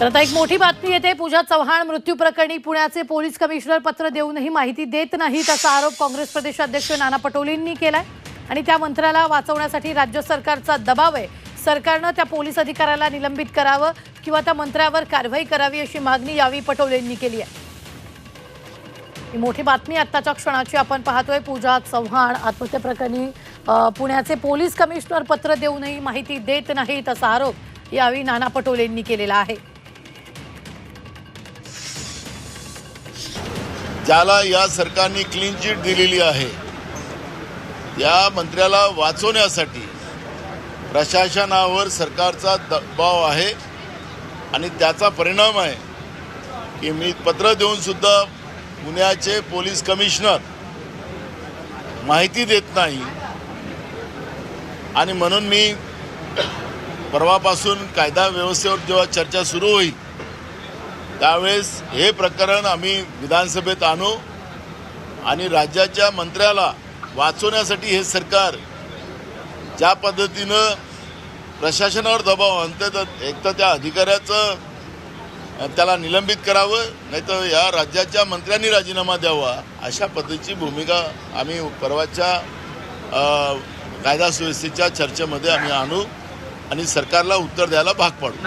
तर आता एक मोठी बातमी येते. पूजा चव्हाण मृत्यू प्रकरणी पुण्याचे पोलीस कमिशनर पत्र देऊनही माहिती देत नाहीत असा आरोप काँग्रेस प्रदेशाध्यक्ष नाना पटोलेंनी केलाय. आणि त्या मंत्र्याला वाचवण्यासाठी राज्य सरकारचा दबाव आहे. सरकारनं त्या पोलीस अधिकाऱ्याला निलंबित करावं किंवा त्या मंत्र्यावर कारवाई करावी अशी मागणी यावेळी पटोलेंनी केली आहे. ही मोठी बातमी आत्ताच्या क्षणाची आपण पाहतोय. पूजा चव्हाण आत्महत्येप्रकरणी प्रकरणी पुण्याचे पोलीस कमिशनर पत्र देऊनही माहिती देत नाहीत असा आरोप यावेळी नाना पटोलेंनी केलेला आहे. ज्याला या सरकारने क्लीन चिट दिलेली आहे या मंत्र्याला वाचवण्यासाठी प्रशासनावर सरकारचा दबाव आहे आणि त्याचा परिणाम आहे की मी पत्र देऊनसुद्धा पुण्याचे पोलीस कमिशनर माहिती देत नाही. आणि म्हणून मी परवापासून कायदा व्यवस्थेवर जेव्हा चर्चा सुरू होईल त्यावेळेस हे प्रकरण आम्ही विधानसभेत आणू आणि राज्याच्या मंत्र्याला वाचवण्यासाठी हे सरकार ज्या पद्धतीनं प्रशासनावर दबाव आणतं तर एक तर त्या अधिकाऱ्याचं त्याला निलंबित करावं नाही तर या राज्याच्या मंत्र्यांनी राजीनामा द्यावा अशा पद्धतीची भूमिका आम्ही परवाच्या कायदा सुव्यवस्थेच्या चर्चेमध्ये आम्ही आणू आणि सरकारला उत्तर द्यायला भाग पाडू.